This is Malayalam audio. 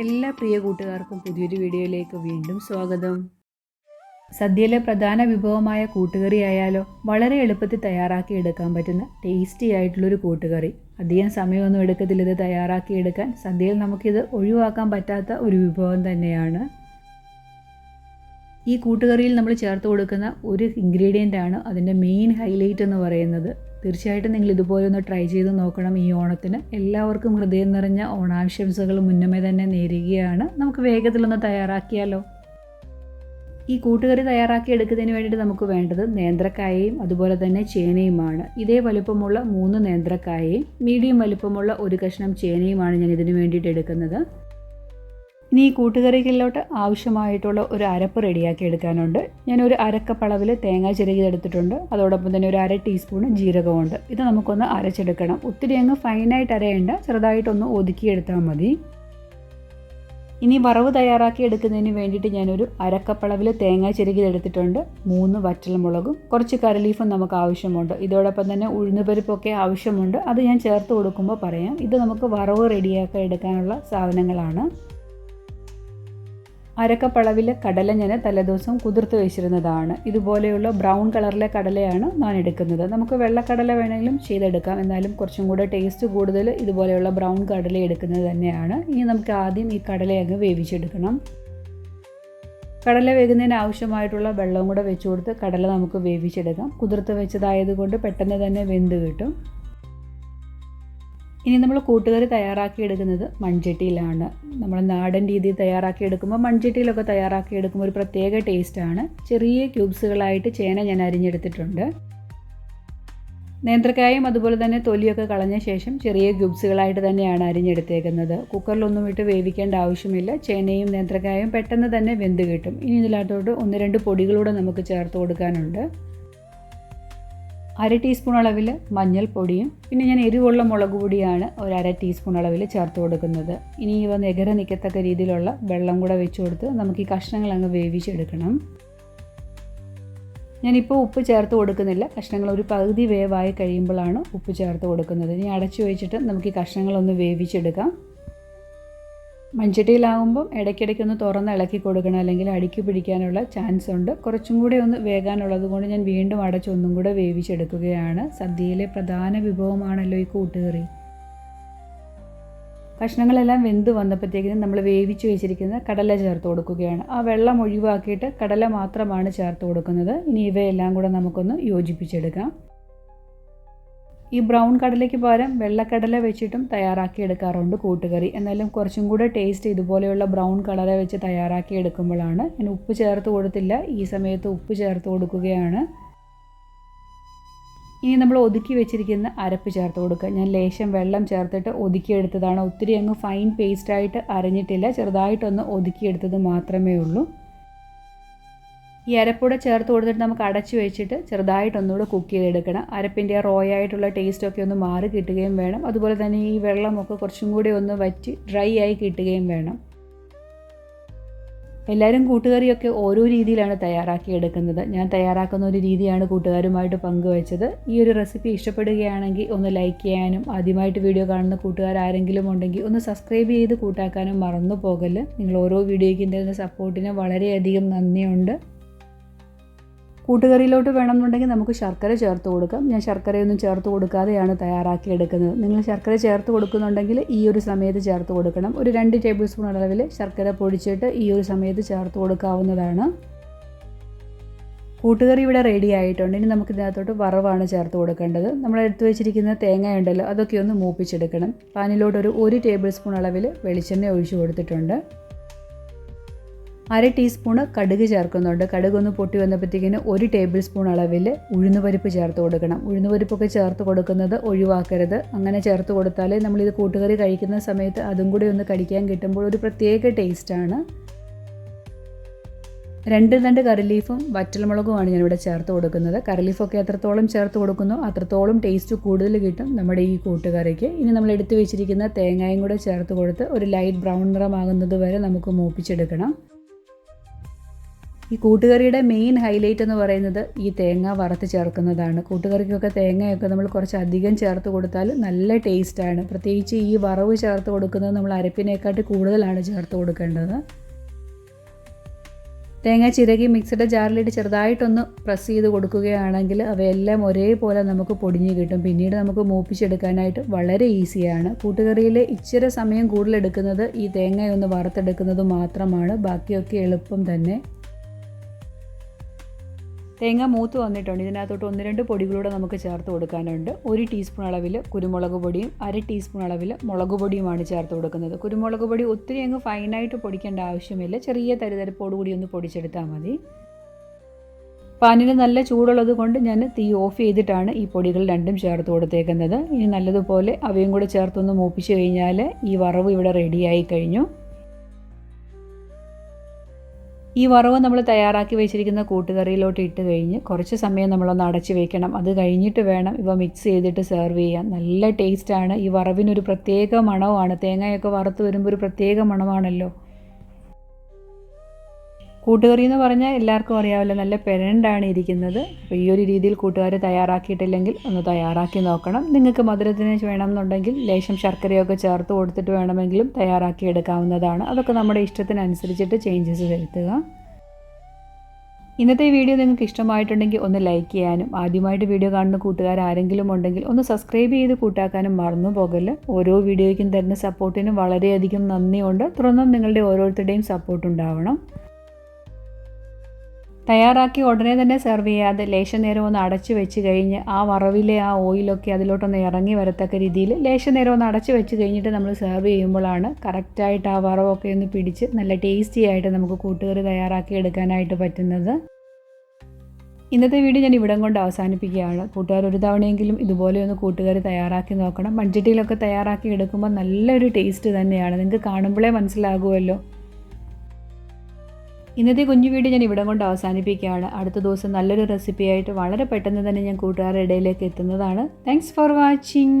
എല്ലാ പ്രിയ കൂട്ടുകാർക്കും പുതിയൊരു വീഡിയോയിലേക്ക് വീണ്ടും സ്വാഗതം. സദ്യയിലെ പ്രധാന വിഭവമായ കൂട്ടുകറി ആയാലോ വളരെ എളുപ്പത്തിൽ തയ്യാറാക്കി എടുക്കാൻ പറ്റുന്ന ടേസ്റ്റി ആയിട്ടുള്ളൊരു കൂട്ടുകറി. അധികം സമയമൊന്നും എടുക്കത്തില്ല ഇത് തയ്യാറാക്കി എടുക്കാൻ. സദ്യയിൽ നമുക്കിത് ഒഴിവാക്കാൻ പറ്റാത്ത ഒരു വിഭവം തന്നെയാണ്. ഈ കൂട്ടുകറിയിൽ നമ്മൾ ചേർത്ത് കൊടുക്കുന്ന ഒരു ഇൻഗ്രീഡിയന്റ് ആണ് അതിന്റെ മെയിൻ ഹൈലൈറ്റ് എന്ന് പറയുന്നത്. തീർച്ചയായിട്ടും നിങ്ങൾ ഇതുപോലെ ഒന്ന് ട്രൈ ചെയ്ത് നോക്കണം ഈ ഓണത്തിന്. എല്ലാവർക്കും ഹൃദയം നിറഞ്ഞ ഓണാശംസകൾ മുന്നമേ തന്നെ നേരുകയാണ്. നമുക്ക് വേഗത്തിലൊന്ന് തയ്യാറാക്കിയാലോ? ഈ കൂട്ടുകറി തയ്യാറാക്കി എടുക്കുന്നതിന് വേണ്ടിയിട്ട് നമുക്ക് വേണ്ടത് നേന്ത്രക്കായയും അതുപോലെ തന്നെ ചേനയുമാണ്. ഇതേ വലുപ്പമുള്ള മൂന്ന് നേന്ത്രക്കായയും മീഡിയം വലുപ്പമുള്ള ഒരു കഷ്ണം ചേനയുമാണ് ഞാൻ ഇതിന് വേണ്ടിയിട്ട് എടുക്കുന്നത്. ഇനി ഈ കൂട്ടുകറികളിലോട്ട് ആവശ്യമായിട്ടുള്ള ഒരു അരപ്പ് റെഡിയാക്കി എടുക്കാനുണ്ട്. ഞാൻ ഒരു അരക്കപ്പളവിൽ തേങ്ങ ചിരകിയെടുത്തിട്ടുണ്ട് അതോടൊപ്പം തന്നെ ഒരു അര ടീസ്പൂൺ ജീരകമുണ്ട് ഇത് നമുക്കൊന്ന് അരച്ചെടുക്കണം. ഒത്തിരി അങ്ങ് ഫൈനായിട്ട് അരയേണ്ട. ചെറുതായിട്ടൊന്ന് ഒതുക്കിയെടുത്താൽ മതി. ഇനി വറവ് തയ്യാറാക്കി എടുക്കുന്നതിന് വേണ്ടിയിട്ട് ഞാനൊരു അരക്കപ്പളവിൽ തേങ്ങ ചിരകിയെടുത്തിട്ടുണ്ട് മൂന്ന് വറ്റൽമുളകും കുറച്ച് കറിലീഫും നമുക്ക് ആവശ്യമുണ്ട്. ഇതോടൊപ്പം തന്നെ ഉഴുന്നുപരിപ്പൊക്കെ ആവശ്യമുണ്ട്. അത് ഞാൻ ചേർത്ത് കൊടുക്കുമ്പോൾ പറയാം. ഇത് നമുക്ക് വറവ് റെഡിയാക്കി എടുക്കാനുള്ള സാധനങ്ങളാണ്. അരക്കപ്പളവിലെ കടല ഞാൻ തലേദിവസം കുതിർത്ത് വെച്ചിരുന്നതാണ്. ഇതുപോലെയുള്ള ബ്രൗൺ കളറിലെ കടലയാണ് ഞാൻ എടുക്കുന്നത്. നമുക്ക് വെള്ളക്കടല വേണമെങ്കിലും ചെയ്തെടുക്കാം. എന്നാലും കുറച്ചും കൂടെ ടേസ്റ്റ് കൂടുതൽ ഇതുപോലെയുള്ള ബ്രൗൺ കടല എടുക്കുന്നത് തന്നെയാണ്. ഇനി നമുക്ക് ആദ്യം ഈ കടല അങ്ങ് വേവിച്ചെടുക്കണം. കടല വേകുന്നതിന് ആവശ്യമായിട്ടുള്ള വെള്ളവും കൂടെ വെച്ച് കൊടുത്ത് കടല നമുക്ക് വേവിച്ചെടുക്കാം. കുതിർത്ത് വെച്ചതായതുകൊണ്ട് പെട്ടെന്ന് തന്നെ വെന്ത് കിട്ടും. ഇനി നമ്മൾ കൂട്ടുകറി തയ്യാറാക്കി എടുക്കുന്നത് മൺചട്ടിയിലാണ്. നമ്മൾ നാടൻ രീതിയിൽ തയ്യാറാക്കി എടുക്കുമ്പോൾ മൺചട്ടിയിലൊക്കെ തയ്യാറാക്കി എടുക്കുമ്പോൾ ഒരു പ്രത്യേക ടേസ്റ്റാണ് ചെറിയ ക്യൂബ്സുകളായിട്ട് ചേന ഞാൻ അരിഞ്ഞെടുത്തിട്ടുണ്ട്. നേന്ത്രക്കായും അതുപോലെ തന്നെ തൊലിയൊക്കെ കളഞ്ഞ ശേഷം ചെറിയ ക്യൂബ്സുകളായിട്ട് തന്നെയാണ് അരിഞ്ഞെടുത്തേക്കുന്നത്. കുക്കറിലൊന്നും ഇട്ട് വേവിക്കേണ്ട ആവശ്യമില്ല. ചേനയും നേന്ത്രക്കായും പെട്ടെന്ന് തന്നെ വെന്ത് കിട്ടും. ഇനി ഇതിനകത്തോട്ട് ഒന്ന് രണ്ട് പൊടികളൂടെ നമുക്ക് ചേർത്ത് കൊടുക്കാനുണ്ട്. അര ടീസ്പൂൺ അളവിൽ മഞ്ഞൾപ്പൊടിയും പിന്നെ ഞാൻ എരിവുള്ള മുളക് പൊടിയാണ് ഒരു അര ടീസ്പൂൺ അളവിൽ ചേർത്ത് കൊടുക്കുന്നത്. ഇനി ഇവ നികര നിൽക്കത്തക്ക രീതിയിലുള്ള വെള്ളം കൂടെ വെച്ച് കൊടുത്ത് നമുക്ക് ഈ കഷ്ണങ്ങൾ അങ്ങ് വേവിച്ചെടുക്കണം. ഞാനിപ്പോൾ ഉപ്പ് ചേർത്ത് കൊടുക്കുന്നില്ല. കഷ്ണങ്ങൾ ഒരു പകുതി വേവായി കഴിയുമ്പോഴാണ് ഉപ്പ് ചേർത്ത് കൊടുക്കുന്നത്. ഇനി അടച്ചു വെച്ചിട്ട് നമുക്ക് ഈ കഷ്ണങ്ങളൊന്ന് വേവിച്ചെടുക്കാം. മൺചട്ടിയിലാകുമ്പം ഇടയ്ക്കിടയ്ക്ക് ഒന്ന് തുറന്ന് ഇളക്കി കൊടുക്കണം അല്ലെങ്കിൽ അടുക്കി പിടിക്കാനുള്ള ചാൻസ് ഉണ്ട്. കുറച്ചും കൂടി ഒന്ന് വേകാനുള്ളത് കൊണ്ട് ഞാൻ വീണ്ടും അടച്ച് ഒന്നും കൂടെ വേവിച്ചെടുക്കുകയാണ്. സദ്യയിലെ പ്രധാന വിഭവമാണല്ലോ ഈ കൂട്ടുകറി. കഷ്ണങ്ങളെല്ലാം വെന്ത് വന്നപ്പോഴത്തേക്കിനും നമ്മൾ വേവിച്ച് വെച്ചിരിക്കുന്ന കടല ചേർത്ത് കൊടുക്കുകയാണ്. ആ വെള്ളം ഒഴിവാക്കിയിട്ട് കടല മാത്രമാണ് ചേർത്ത് കൊടുക്കുന്നത്. ഇനി ഇവയെല്ലാം കൂടെ നമുക്കൊന്ന് യോജിപ്പിച്ചെടുക്കാം. ഈ ബ്രൗൺ കടലയ്ക്ക് പകരം വെള്ളക്കടല വെച്ചിട്ടും തയ്യാറാക്കി എടുക്കാറുണ്ട് കൂട്ടുകറി. എന്നാലും കുറച്ചും കൂടെ ടേസ്റ്റ് ഇതുപോലെയുള്ള ബ്രൗൺ കളറെ വെച്ച് തയ്യാറാക്കി എടുക്കുമ്പോഴാണ് ഞാൻ ഉപ്പ് ചേർത്ത് കൊടുത്തില്ല. ഈ സമയത്ത് ഉപ്പ് ചേർത്ത് കൊടുക്കുകയാണ്. ഇനി നമ്മൾ ഒതുക്കി വെച്ചിരിക്കുന്ന അരപ്പ് ചേർത്ത് കൊടുക്കുക. ഞാൻ ലേശം വെള്ളം ചേർത്തിട്ട് ഒതുക്കിയെടുത്തതാണ് ഒത്തിരി അങ്ങ് ഫൈൻ പേസ്റ്റായിട്ട് അരഞ്ഞിട്ടില്ല. ചെറുതായിട്ടൊന്ന് ഒതുക്കിയെടുത്തത് മാത്രമേ ഉള്ളൂ. ഈ അരപ്പൂടെ ചേർത്ത് കൊടുത്തിട്ട് നമുക്ക് അടച്ചു വെച്ചിട്ട് ചെറുതായിട്ടൊന്നുകൂടെ കുക്ക് ചെയ്തെടുക്കണം. അരപ്പിന്റെ റോയ് ആയിട്ടുള്ള ടേസ്റ്റൊക്കെ ഒന്ന് മാറി കിട്ടുകയും വേണം. അതുപോലെ തന്നെ ഈ വെള്ളമൊക്കെ കുറച്ചും കൂടി ഒന്ന് വറ്റി ഡ്രൈ ആയി കിട്ടുകയും വേണം. എല്ലാവരും കൂട്ടുകറിയൊക്കെ ഓരോ രീതിയിലാണ് തയ്യാറാക്കി എടുക്കുന്നത് ഞാൻ തയ്യാറാക്കുന്ന ഒരു രീതിയാണ് കൂട്ടുകാരുമായിട്ട് പങ്കുവച്ചത്. ഈ ഒരു റെസിപ്പി ഇഷ്ടപ്പെടുകയാണെങ്കിൽ ഒന്ന് ലൈക്ക് ചെയ്യാനും ആദ്യമായിട്ട് വീഡിയോ കാണുന്ന കൂട്ടുകാർ ആരെങ്കിലും ഉണ്ടെങ്കിൽ ഒന്ന് സബ്സ്ക്രൈബ് ചെയ്ത് കൂട്ടാക്കാനും മറന്നു പോകൽ നിങ്ങൾ ഓരോ വീഡിയോയ്ക്കും തരുന്ന സപ്പോർട്ടിന് വളരെയധികം നന്ദിയുണ്ട്. കൂട്ടുകറിയിലോട്ട് വേണമെന്നുണ്ടെങ്കിൽ നമുക്ക് ശർക്കര ചേർത്ത് കൊടുക്കാം. ഞാൻ ശർക്കരയൊന്നും ചേർത്ത് കൊടുക്കാതെയാണ് തയ്യാറാക്കി എടുക്കുന്നത് നിങ്ങൾ ശർക്കര ചേർത്ത് കൊടുക്കുന്നുണ്ടെങ്കിൽ ഈ ഒരു സമയത്ത് ചേർത്ത് കൊടുക്കണം. ഒരു രണ്ട് ടേബിൾ സ്പൂൺ അളവിൽ ശർക്കര പൊടിച്ചിട്ട് ഈ ഒരു സമയത്ത് ചേർത്ത് കൊടുക്കാവുന്നതാണ്. കൂട്ടുകറി ഇവിടെ റെഡി ആയിട്ടുണ്ട്. ഇനി നമുക്ക് ഇതിനകത്തോട്ട് വറവാണ് ചേർത്ത് കൊടുക്കേണ്ടത്. നമ്മൾ എടുത്തു വെച്ചിരിക്കുന്ന തേങ്ങ ഉണ്ടല്ലോ അതൊക്കെ ഒന്ന് മൂപ്പിച്ചെടുക്കണം. പാനിലോട്ടൊരു ഒരു ടേബിൾ സ്പൂൺ അളവിൽ വെളിച്ചെണ്ണ ഒഴിച്ചു കൊടുത്തിട്ടുണ്ട്. അര ടീസ്പൂണ് കടുക് ചേർക്കുന്നുണ്ട്. കടുക് ഒന്ന് പൊട്ടി വന്നപ്പോഴത്തേക്കിന് ഒരു ടേബിൾ സ്പൂൺ അളവിൽ ഉഴുന്നുപരിപ്പ് ചേർത്ത് കൊടുക്കണം. ഉഴുന്നുപരിപ്പൊക്കെ ചേർത്ത് കൊടുക്കുന്നത് ഒഴിവാക്കരുത്. അങ്ങനെ ചേർത്ത് കൊടുത്താൽ നമ്മളിത് കൂട്ടുകറി കഴിക്കുന്ന സമയത്ത് അതും കൂടി ഒന്ന് കടിക്കാൻ കിട്ടുമ്പോൾ ഒരു പ്രത്യേക ടേസ്റ്റാണ് രണ്ട് രണ്ട് കറിലീഫും വറ്റൽമുളകുമാണ് ഞാനിവിടെ ചേർത്ത് കൊടുക്കുന്നത്. കറിലീഫൊക്കെ എത്രത്തോളം ചേർത്ത് കൊടുക്കുന്നു അത്രത്തോളം ടേസ്റ്റ് കൂടുതൽ കിട്ടും നമ്മുടെ ഈ കൂട്ടുകറിക്ക്. ഇനി നമ്മൾ എടുത്തു വെച്ചിരിക്കുന്ന തേങ്ങയും കൂടെ ചേർത്ത് കൊടുത്ത് ഒരു ലൈറ്റ് ബ്രൗൺ നിറമാകുന്നത് വരെ നമുക്ക് മൂപ്പിച്ചെടുക്കണം. ഈ കൂട്ടുകറിയുടെ മെയിൻ ഹൈലൈറ്റ് എന്ന് പറയുന്നത് ഈ തേങ്ങ വറുത്ത് ചേർക്കുന്നതാണ്. കൂട്ടുകറിക്കൊക്കെ തേങ്ങയൊക്കെ നമ്മൾ കുറച്ച് അധികം ചേർത്ത് കൊടുത്താൽ നല്ല ടേസ്റ്റാണ് പ്രത്യേകിച്ച് ഈ വറവ് ചേർത്ത് കൊടുക്കുന്നത് നമ്മൾ അരപ്പിനേക്കാട്ടി കൂടുതലാണ് ചേർത്ത് കൊടുക്കേണ്ടത്. തേങ്ങ ചിരകി മിക്സിയുടെ ജാറിലിട്ട് ചെറുതായിട്ടൊന്ന് പ്രസ് ചെയ്ത് കൊടുക്കുകയാണെങ്കിൽ അവയെല്ലാം ഒരേപോലെ നമുക്ക് പൊടിഞ്ഞ് കിട്ടും. പിന്നീട് നമുക്ക് മൂപ്പിച്ചെടുക്കാനായിട്ട് വളരെ ഈസിയാണ് കൂട്ടുകറിയിൽ ഇച്ചിരി സമയം കൂടുതലെടുക്കുന്നത് ഈ തേങ്ങയൊന്ന് വറുത്തെടുക്കുന്നത് മാത്രമാണ്. ബാക്കിയൊക്കെ എളുപ്പം തന്നെ. തേങ്ങ മൂത്ത് വന്നിട്ടുണ്ട്. ഇതിനകത്തോട്ട് ഒന്ന് രണ്ട് പൊടികളൂടെ നമുക്ക് ചേർത്ത് കൊടുക്കാനുണ്ട്. ഒരു ടീസ്പൂൺ അളവിൽ കുരുമുളക് പൊടിയും അര ടീസ്പൂൺ അളവിൽ മുളക് പൊടിയുമാണ് ചേർത്ത് കൊടുക്കുന്നത്. കുരുമുളക് പൊടി ഒത്തിരി അങ്ങ് ഫൈനായിട്ട് പൊടിക്കേണ്ട ആവശ്യമില്ല. ചെറിയ തരിതരപ്പോട് കൂടി ഒന്ന് പൊടിച്ചെടുത്താൽ മതി. പാനിന് നല്ല ചൂടുള്ളത് കൊണ്ട് ഞാൻ തീ ഓഫ് ചെയ്തിട്ടാണ് ഈ പൊടികൾ രണ്ടും ചേർത്ത് കൊടുത്തേക്കുന്നത്. ഇനി നല്ലതുപോലെ അവയും കൂടെ ചേർത്തൊന്ന് മൂപ്പിച്ച് കഴിഞ്ഞാൽ ഈ വറവ് ഇവിടെ റെഡിയായി കഴിഞ്ഞു. ഈ വറവ് നമ്മൾ തയ്യാറാക്കി വെച്ചിരിക്കുന്ന കൂട്ടുകറിയിലോട്ട് ഇട്ട് കഴിഞ്ഞ് കുറച്ച് സമയം നമ്മളൊന്ന് അടച്ച് വെക്കണം. അത് കഴിഞ്ഞിട്ട് വേണം ഇവ മിക്സ് ചെയ്തിട്ട് സെർവ് ചെയ്യാൻ. നല്ല ടേസ്റ്റാണ് ഈ വറവിനൊരു പ്രത്യേക മണമാണ് തേങ്ങയൊക്കെ വറുത്ത് വരുമ്പോൾ ഒരു പ്രത്യേക മണമാണല്ലോ. കൂട്ടുകറി എന്ന് പറഞ്ഞാൽ എല്ലാവർക്കും അറിയാമല്ലോ നല്ല പെരണ്ടാണ് ഇരിക്കുന്നത്. അപ്പോൾ ഈ ഒരു രീതിയിൽ കൂട്ടുകാർ തയ്യാറാക്കിയിട്ടില്ലെങ്കിൽ ഒന്ന് തയ്യാറാക്കി നോക്കണം. നിങ്ങൾക്ക് മധുരത്തിന് വേണമെന്നുണ്ടെങ്കിൽ ലേശം ശർക്കരയൊക്കെ ചേർത്ത് കൊടുത്തിട്ട് വേണമെങ്കിലും തയ്യാറാക്കി എടുക്കാവുന്നതാണ്. അതൊക്കെ നമ്മുടെ ഇഷ്ടത്തിനനുസരിച്ചിട്ട് ചേഞ്ചസ് വരുത്തുക. ഇന്നത്തെ വീഡിയോ നിങ്ങൾക്ക് ഇഷ്ടമായിട്ടുണ്ടെങ്കിൽ ഒന്ന് ലൈക്ക് ചെയ്യാനും ആദ്യമായിട്ട് വീഡിയോ കാണുന്ന കൂട്ടുകാർ ആരെങ്കിലും ഉണ്ടെങ്കിൽ ഒന്ന് സബ്സ്ക്രൈബ് ചെയ്ത് കൂട്ടാക്കാനും മറന്നു പോകല്ല. ഓരോ വീഡിയോയ്ക്കും തരുന്ന സപ്പോർട്ടിനും വളരെയധികം നന്ദിയുണ്ട്. തുടർന്നും നിങ്ങളുടെ ഓരോരുത്തരുടെയും സപ്പോർട്ട് ഉണ്ടാവണം. തയ്യാറാക്കി ഉടനെ തന്നെ സെർവ് ചെയ്യാതെ ലേശം നേരം ഒന്ന് അടച്ചു വെച്ച് കഴിഞ്ഞ് ആ വറവിലെ ആ ഓയിലൊക്കെ അതിലോട്ടൊന്ന് ഇറങ്ങി വരത്തക്ക രീതിയിൽ ലേശം നേരം ഒന്ന് അടച്ചു വെച്ച് കഴിഞ്ഞിട്ട് നമ്മൾ സെർവ് ചെയ്യുമ്പോഴാണ് കറക്റ്റായിട്ട് ആ വറവൊക്കെ ഒന്ന് പിടിച്ച് നല്ല ടേസ്റ്റി ആയിട്ട് നമുക്ക് കൂട്ടുകറി തയ്യാറാക്കി എടുക്കാനായിട്ട് പറ്റുന്നത്. ഇന്നത്തെ വീഡിയോ ഞാൻ ഇവിടം കൊണ്ട് അവസാനിപ്പിക്കുകയാണ്. കൂട്ടുകാർ ഒരു തവണയെങ്കിലും ഇതുപോലെ ഒന്ന് കൂട്ടുകാർ തയ്യാറാക്കി നോക്കണം. മൺചട്ടിയിലൊക്കെ തയ്യാറാക്കി എടുക്കുമ്പോൾ നല്ലൊരു ടേസ്റ്റ് തന്നെയാണ്. നിങ്ങൾക്ക് കാണുമ്പോഴേ മനസ്സിലാകുമല്ലോ. ഇന്നത്തെ കുഞ്ഞു വീഡിയോ ഞാൻ ഇവിടം കൊണ്ട് അവസാനിപ്പിക്കുകയാണ്. അടുത്ത ദിവസം നല്ലൊരു റെസിപ്പിയായിട്ട് വളരെ പെട്ടെന്ന് തന്നെ ഞാൻ കൂട്ടുകാരുടെ ഇടയിലേക്ക് എത്തുന്നതാണ്. Thanks for watching